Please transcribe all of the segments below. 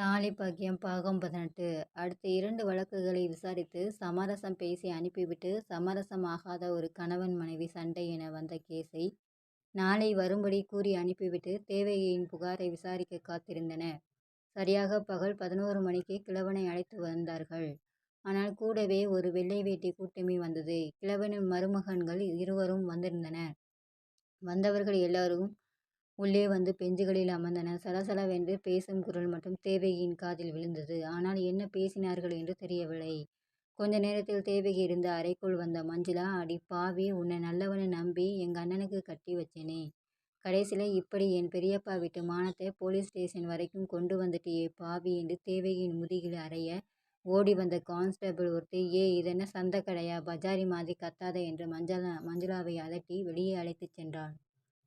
தாலி பாக்கியம் பாகம் பதினெட்டு அடுத்த இரண்டு வழக்குகளை விசாரித்து சமரசம் பேசி அனுப்பிவிட்டு சமரசம் ஆகாத ஒரு கணவன் மனைவி சண்டை என வந்த கேஸை நாளை வரும்படி கூறி அனுப்பிவிட்டு தேவையின் புகாரை விசாரிக்க காத்திருந்தன சரியாக பகல் பதினோரு மணிக்கு கிழவனை அழைத்து வந்தார்கள். ஆனால் கூடவே ஒரு வெள்ளை வேட்டி கூட்டமே வந்தது. கிழவனின் மருமகன்கள் இருவரும் வந்திருந்தனர். வந்தவர்கள் எல்லாரும் உள்ளே வந்து பெஞ்சுகளில் அமர்ந்தனர். சலசலவென்று பேசும் குரல் மட்டும் தேவகியின் காதில் விழுந்தது. ஆனால் என்ன பேசினார்கள் என்று தெரியவில்லை. கொஞ்ச நேரத்தில் தேவகி இருந்த அறைக்குள் வந்த மஞ்சுளா அடி பாவி உன்னை நல்லவனை நம்பி எங்கள் அண்ணனுக்கு கட்டி வச்சேனே. கடைசியில் இப்படி என் பெரியப்பா வீட்டு மானத்தை போலீஸ் ஸ்டேஷன் வரைக்கும் கொண்டு வந்துட்டியே பாவி என்று தேவகியின் முதுகில் அறைய ஓடி வந்த கான்ஸ்டபிள் ஒருத்தி ஏ இதென்ன சந்த கடையா பஜாரி மாதிரி கத்தாத என்று மஞ்சளா மஞ்சுளாவை அதட்டி வெளியே அழைத்துச் சென்றான்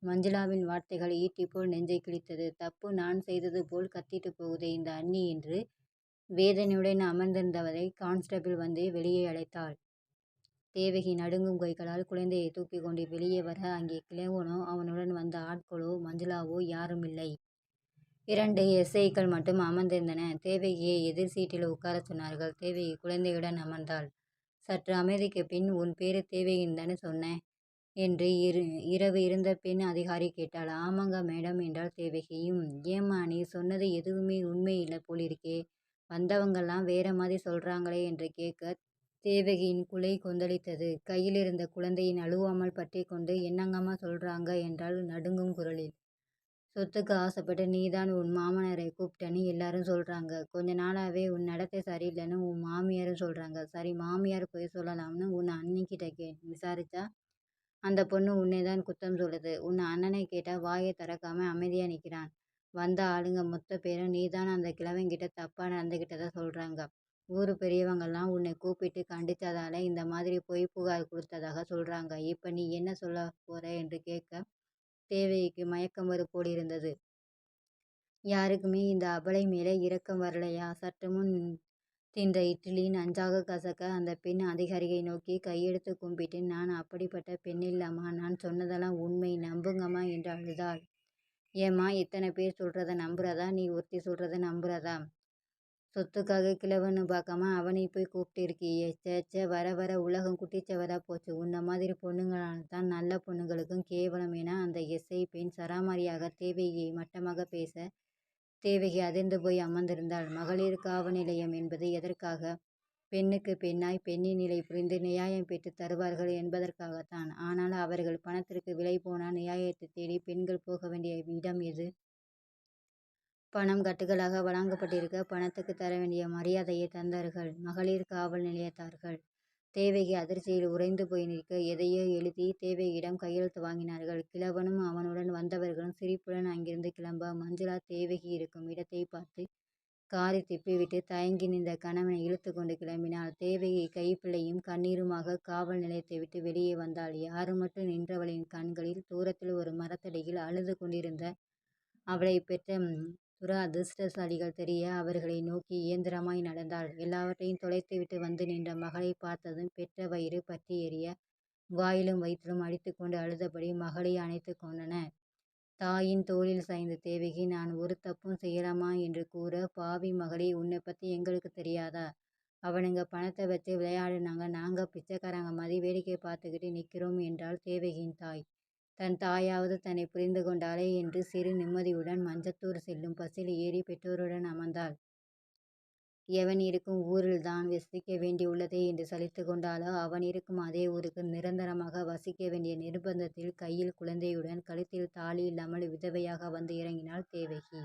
மஞ்சுளாவின் வார்த்தைகள் ஈட்டி போல் நெஞ்சை கிழித்தது. தப்பு நான் செய்தது போல் கத்திட்டு போகுதே இந்த அண்ணி என்று வேதனையுடன் அமர்ந்திருந்தவரை கான்ஸ்டபிள் வந்து வெளியே அழைத்தாள். தேவகி நடுங்கும் கைகளால் குழந்தையை தூக்கிக்கொண்டு வெளியே வர அங்கே கிழவனோ அவனுடன் வந்த ஆட்களோ மஞ்சுளாவோ யாருமில்லை. இரண்டு எஸ். ஐ.க்கள் மட்டும் அமர்ந்திருந்தனர். தேவகியை எதிர் சீட்டில் உட்காரச் சொன்னார்கள். தேவகி குழந்தையுடன் அமர்ந்தாள். சற்று அமைதிக்குப் பின் உன் பேரு தேவகின்னுதானே சொன்ன? என்று இரு இரவு இருந்த பெண் அதிகாரி கேட்டாள். ஆமாங்க மேடம் என்றாள் தேவகியும் ஏம்மா நீ சொன்னது எதுவுமே உண்மை இல்லை போலிருக்கே. வந்தவங்கெல்லாம் வேற மாதிரி சொல்றாங்களே என்று கேட்க தேவகியின் குலை கொந்தளித்தது. கையிலிருந்த அழுவாமல் பற்றி பற்றிக்கொண்டு என்னங்கம்மா சொல்றாங்க என்றாள் நடுங்கும் குரலில். சொத்துக்கு ஆசைப்பட்டு நீதான் உன் மாமனாரை கூப்பிட்டேன்னு எல்லாரும் சொல்றாங்க. கொஞ்ச நாளாவே உன் நடத்தை சரியில்லைன்னு உன் மாமியாரும் சொல்றாங்க. சரி மாமியார் பொய் சொல்லலாம்னு உன் அண்ணிகிட்ட விசாரிச்சா அந்த பொண்ணு உன்னைத்தான் குத்தம் சொல்லுது. உன் அண்ணனை கேட்டா வாயை திறக்காம அமைதியா நிக்கிறான். வந்த ஆளுங்க மொத்த பேரும் நீதான் அந்த கிழவன்கிட்ட தப்பா நடந்துக்கிட்டதா சொல்றாங்க. ஊரு பெரியவங்கெல்லாம் உன்னை கூப்பிட்டு கண்டிச்சதால இந்த மாதிரி பொய் புகார் கொடுத்ததாக சொல்றாங்க. இப்ப நீ என்ன சொல்லப் போற என்று கேட்க தேவகிக்கு மயக்கம் வரும் போலிருந்தது. யாருக்குமே இந்த அபலை மேல இரக்கம் வரலையா? சற்றுமுன் தின்ற இட்லி நஞ்சாக கசக்க அந்தப் பெண் அதிகாரியை நோக்கி கையெடுத்துக் கும்பிட்டு நான் அப்படிப்பட்ட பெண்ணில்லம்மா. நான் சொன்னதெல்லாம் உண்மை. நம்புங்கம்மா என்று அழுதாள். ஏம்மா இத்தனை பேர் சொல்றத நம்புறதா? நீ ஒருத்தி சொல்றத நம்புறதா? சொத்துக்காக கிழவன்னு பார்க்காம அவனைப் போய் கூப்பிட்டிருக்கியே. ச்சே ச்சே வர வர உலகம் குட்டிச்சுவரா போச்சு. உன்ன மாதிரி பொண்ணுங்களாலதான் நல்ல பொண்ணுங்களுக்கும் கேவலம் என அந்த எஸ்ஐ பெண் சராமாரியாக தேவகியை மட்டமாகப் பேச தேவகி அதிர்ந்து போய் அமர்ந்திருந்தாள். மகளிர் காவல் நிலையம் என்பது எதற்காக? பெண்ணுக்குப் பெண்ணாய் பெண்ணின் நிலை புரிந்து நியாயம் பெற்றுத் தருவார்கள் என்பதற்காகத்தான். ஆனால் அவர்கள் பணத்திற்கு விலை போனால் நியாயத்தைத் தேடி பெண்கள் போக வேண்டிய இடம் எது? பணம் கட்டுகளாக வழங்கப்பட்டிருக்க பணத்துக்கு தர வேண்டிய மரியாதையை தந்தார்கள் மகளிர் காவல் நிலையத்தார்கள். தேவகி அதிர்ச்சியில் உறைந்து போய் நிற்க எதையோ எழுதி தேவகியிடம் கையெழுத்து வாங்கினார்கள். கிழவனும் அவனுடன் வந்தவர்களும் சிரிப்புடன் அங்கிருந்து கிளம்ப மஞ்சுளா தேவகி இருக்கும் இடத்தைப் பார்த்து காரை திப்பிவிட்டு தயங்கி நின்ற கணவனை இழுத்துக்கொண்டு கிளம்பினாள். தேவகி கைப்பிள்ளையும் கண்ணீருமாக காவல் நிலையத்தை விட்டு வெளியே வந்தாள். யாருமற்று நின்றவளின் கண்களில் தூரத்தில் ஒரு மரத்தடியில் அழுது கொண்டிருந்த அவளைப் பெற்ற துரதிர்ஷ்டசாலிகள் தெரிய அவர்களை நோக்கி இயந்திரமாய் நடந்தாள். எல்லாவற்றையும் தொலைத்துவிட்டு வந்து நின்ற மகளைப் பார்த்ததும் பெற்ற வயிறு பற்றி எரிய வாயிலும் வயிற்றிலும் அடித்துக்கொண்டு அழுதபடி மகளை அணைத்துக் கொண்டன தாயின் தோளில் சாய்ந்த தேவகி நான் ஒரு தப்பும் செய்யலம்மா என்று கூற பாவி மகளே உன்னை பற்றி எங்களுக்குத் தெரியாதா? அவனுங்க பணத்தை வச்சு விளையாடுனாங்க நாங்க பிச்சைக்காரங்க மாதிரி வேடிக்கை பார்த்துக்கிட்டு நிக்கிறோம் என்றாள் தேவகியின் தாய். தன் தாயாவது தன்னை புரிந்து கொண்டாளே என்று சிறு நிம்மதியுடன் மஞ்சத்தூர் செல்லும் பஸ்ஸில் ஏறி பெற்றோருடன் அமர்ந்தாள். எவன் இருக்கும் ஊரில் தான் வசிக்க வேண்டியுள்ளதே என்று சலித்து கொண்டாலோ அவன் இருக்கும் அதே ஊருக்கு நிரந்தரமாக வசிக்க வேண்டிய நிர்பந்தத்தில் கையில் குழந்தையுடன் கழுத்தில் தாலி இல்லாமல் விதவையாக வந்து இறங்கினாள் தேவகி.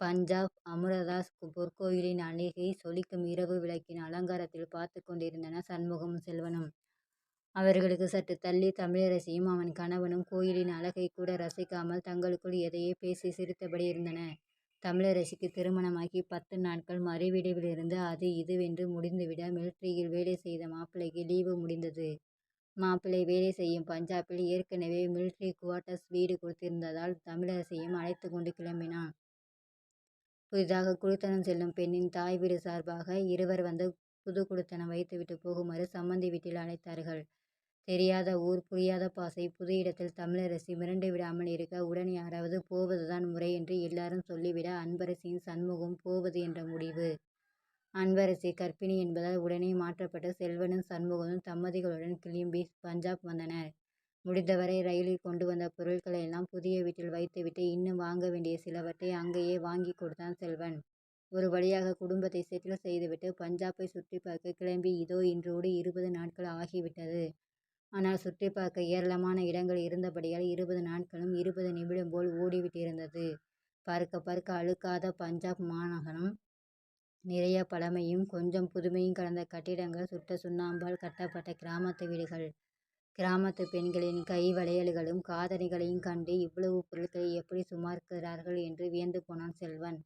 பஞ்சாப் அமுரதாஸ் பொற்கோயிலின் அருகே சொலிக்கும் இரவு விளக்கின் அலங்காரத்தில் பார்த்து கொண்டிருந்தன சண்முகமும் செல்வனும். அவர்களுக்கு சற்று தள்ளி தமிழரசியும் அவன் கணவனும் கோயிலின் அழகை கூட ரசிக்காமல் தங்களுக்குள் எதையே பேசி சிரித்தபடி இருந்தன தமிழரசிக்கு திருமணமாகி பத்து நாட்கள் மறுவீடுகளிலிருந்து அது இதுவென்று முடிந்துவிட மிலிட்டரியில் வேலை செய்த மாப்பிள்ளைக்கு லீவு முடிந்தது. மாப்பிள்ளை வேலை செய்யும் பஞ்சாபில் ஏற்கனவே மிலிட்ரி குவார்ட்டர்ஸ் வீடு கொடுத்திருந்ததால் தமிழரசையும் அழைத்து கொண்டு கிளம்பினான். புதிதாக குடித்தனம் செல்லும் பெண்ணின் தாய் வீடு சார்பாக இருவர் வந்து புது புதுக்குடித்தனம் வைத்துவிட்டு போகுமாறு சம்பந்தி வீட்டில் அழைத்தார்கள். தெரியாத ஊர் புரியாத பாசை புது இடத்தில் தமிழரசி மிரண்டு விடாமல் இருக்க உடன் யாராவது போவதுதான் முறை என்று எல்லாரும் சொல்லிவிட அன்பரசியின் சண்முகம் போவது என்ற முடிவு. அன்பரசி கர்ப்பிணி என்பதால் உடனே மாற்றப்பட்டு செல்வனும் சண்முகமும் தம்பதிகளுடன் கிளம்பி பஞ்சாப் வந்தனர். முடிந்தவரை ரயிலில் கொண்டு வந்த பொருட்களையெல்லாம் புதிய வீட்டில் வைத்துவிட்டு இன்னும் வாங்க வேண்டிய சிலவற்றை அங்கேயே வாங்கிக் கொடுத்தான் செல்வன். ஒரு வழியாக குடும்பத்தை செட்டில் செய்துவிட்டு பஞ்சாப்பை சுற்றிப் பார்க்க கிளம்பி இதோ இன்றோடு இருபது நாட்கள் ஆகிவிட்டது. ஆனால் சுற்றிப் பார்க்க ஏராளமான இடங்கள் இருந்தபடியால் இருபது நாட்களும் இருபது நிமிடம் போல் ஓடிவிட்டிருந்தது. பார்க்க பார்க்க அழுக்காத பஞ்சாப் மாநகரம். நிறைய பழமையும் கொஞ்சம் புதுமையும் கலந்த கட்டிடங்கள் சுட்ட சுண்ணாம்பால் கட்டப்பட்ட கிராமத்து வீடுகள். கிராமத்துப் பெண்களின் கை வளையல்களும் காதணிகளையும் கண்டு இவ்வளவு பொருட்களை எப்படி சுமக்கிறார்கள் என்று வியந்து போனான் செல்வன்.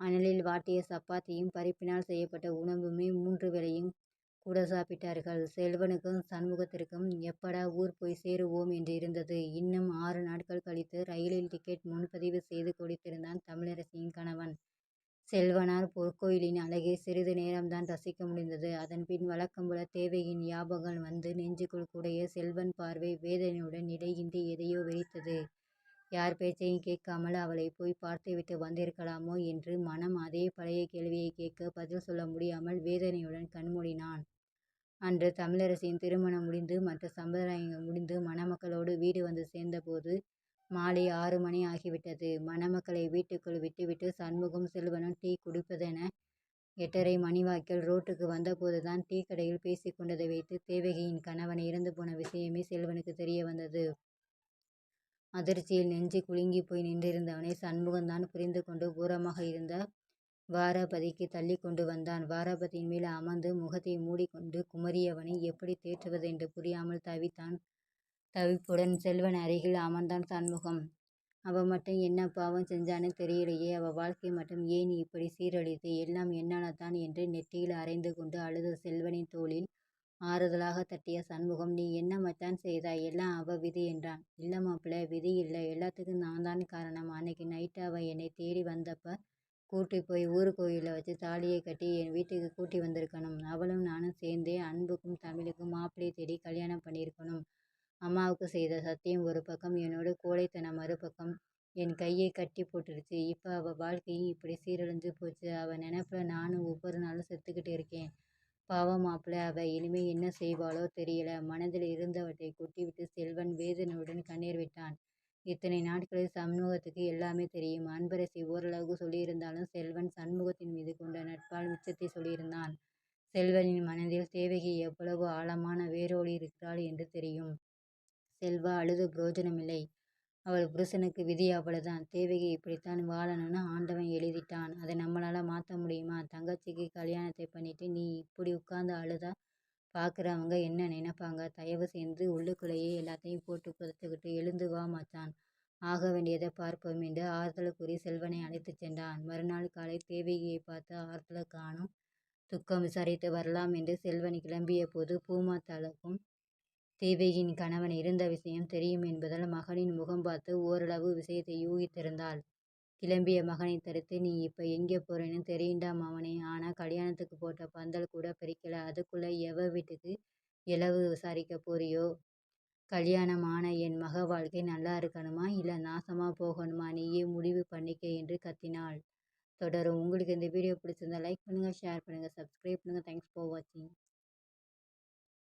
அனலில் வாட்டிய சப்பாத்தியும் பருப்பினால் செய்யப்பட்ட உணவுமே மூன்று வேளையும் கூட சாப்பிட்டார்கள். செல்வனுக்கும் சண்முகத்திற்கும் எப்படா ஊர் போய் சேருவோம் என்றிருந்தது. இன்னும் ஆறு நாட்கள் கழித்து ரயிலில் டிக்கெட் முன்பதிவு செய்து கொடுத்திருந்தான் தமிழரசியின் கணவன். செல்வனால் பொற்கோயிலின் அழகை சிறிது நேரம்தான் ரசிக்க முடிந்தது. அதன்பின் வழக்கம்போல தேவையின் ஞாபகங்கள் வந்து நெஞ்சுக்குள் குடைய செல்வன் பார்வை வேதனையுடன் இடையின்றி எதையோ வெறித்தது. யார் பேச்சையும் கேட்காமல் அவளைப் போய் பார்த்துவிட்டு வந்திருக்கலாமோ என்று மனம் அதே பழைய கேள்வியைக் கேட்க பதில் சொல்ல முடியாமல் வேதனையுடன் கண்மூடினான். அன்று தமிழரசியின் திருமணம் முடிந்து மற்ற சம்பிரதாயங்கள் முடிந்து மணமக்களோடு வீடு வந்து சேர்ந்தபோது மாலை ஆறு மணி ஆகிவிட்டது. மணமக்களை வீட்டுக்குள் விட்டுவிட்டு சண்முகம் செல்வனும் டீ குடிப்பதென எட்டரை மணிவாக்கில் ரோட்டுக்கு வந்தபோதுதான் டீக்கடையில் பேசிக் கொண்டதை வைத்து தேவகியின் கணவன் இறந்துபோன விஷயமே செல்வனுக்கு தெரிய வந்தது. அதிர்ச்சியில் நெஞ்சு குலுங்கி போய் நின்றிருந்தவனை சண்முகம்தான் புரிந்து கொண்டு ஓரமாக இருந்த வாரபதிக்குத் தள்ளிக் கொண்டு வந்தான். வாரபதியின் மேல் அமர்ந்து முகத்தை மூடிக்கொண்டு குமரியவனை எப்படி தேற்றுவது என்று புரியாமல் தவித்தான். தவிப்புடன் செல்வன் அருகில் அமர்ந்தான் சண்முகம். அவ மட்டும் என்ன பாவம் செஞ்சான்னு தெரியலையே. அவ வாழ்க்கை மட்டும் ஏன் இப்படி சீரழித்து எல்லாம் என்னாலதான் என்று நெற்றியில் அரைந்து கொண்டு அழுத செல்வனின் தோளில் ஆறுதலாகத் தட்டிய சண்முகம் நீ என்ன மச்சான் செய்தாய். எல்லாம் அவ விதி என்றான். இல்ல மாப்பிள்ளை விதி இல்ல. எல்லாத்துக்கும் நான்தான் காரணம். அன்னைக்கு நைட்டு அவ என்னைத் தேடி வந்தப்ப கூட்டி போய் ஊர் கோயிலில் வச்சு தாலியை கட்டி என் வீட்டுக்கு கூட்டி வந்திருக்கணும். அவளும் நானும் சேர்ந்தே அன்புக்கும் தமிழுக்கும் மாப்பிள்ளையை தேடி கல்யாணம் பண்ணியிருக்கணும். அம்மாவுக்கு செய்த சத்தியம் ஒரு பக்கம் என்னோட கோழைத்தனம் மறுபக்கம். என் கையை கட்டி போட்டுருச்சு. இப்போ அவள் வாழ்க்கையும் இப்படி சீரழிஞ்சு போச்சு. அவள் நினப்பில் நானும் ஒவ்வொரு நாளும் செத்துக்கிட்டு இருக்கேன். பாவம் மாப்பிள்ளை அவள் இனிமேல் என்ன செய்வாளோ தெரியல. மனதில் இருந்தவற்றை கொட்டிவிட்டு செல்வன் வேதனையுடன் கண்ணீர் விட்டான். இத்தனை நாட்களில் சண்முகத்துக்கு எல்லாமே தெரியும். அன்பரசி ஓரளவுக்கு சொல்லியிருந்தாலும் செல்வன் சண்முகத்தின் மீது கொண்ட நட்பால் மிச்சத்தை சொல்லியிருந்தான். செல்வனின் மனதில் தேவகி எவ்வளவு ஆழமான வேரூன்றியிருக்கிறாள் என்று தெரியும். செல்வா அழுது புரோஜனமில்லை. அவள் புருஷனுக்கு விதி அவ்வளவுதான். தேவகி இப்படித்தான் வாழணும்னு ஆண்டவன் எழுதிட்டான். அதை நம்மளால மாத்த முடியுமா? தங்கச்சிக்கு கல்யாணத்தை பண்ணிட்டு நீ இப்படி உட்கார்ந்து அழுதா பார்க்குறவங்க என்ன நினைப்பாங்க. தயவு செஞ்சு உள்ளுக்குள்ளேயே எல்லாத்தையும் போட்டு புதைச்சிக்கிட்டு எழுந்து வா மச்சான். ஆக வேண்டியதை பார்ப்போம் என்று ஆறுதல் கூறி செல்வனை அழைத்துச் சென்றான். மறுநாள் காலை தேவகியை பார்த்து ஆறுதலை காணும் துக்கம் விசாரித்து வரலாம் என்று செல்வன் கிளம்பியபோது பூமாத்தாளுக்கும் தேவகியின் கணவன் இருந்த விஷயம் தெரியும் என்பதால் மகனின் முகம் பார்த்து ஓரளவு விஷயத்தை யூகித்திருந்தாள். கிளம்பிய மகனைத் தடுத்து நீ இப்ப எங்கே போறேன்னு தெரியும்டா மாமனே... ஆனா கல்யாணத்துக்குப் போட்ட பந்தல் கூட பிரிக்கல... அதுக்குள்ள எவ வீட்டுக்கு எழவு விசாரிக்கப் போறியோ? கல்யாணம் ஆன என் மக வாழ்க்கை நல்லா இருக்கணுமா இல்ல நாசமா போகணுமா நீயே முடிவு பண்ணிக்க என்று கத்தினாள். தொடரும். உங்களுக்கு இந்த வீடியோ பிடிச்சிருந்தா லைக் பண்ணுங்க ஷேர் பண்ணுங்க சப்ஸ்கிரைப் பண்ணுங்க தேங்க்ஸ் ஃபார் வாட்சிங்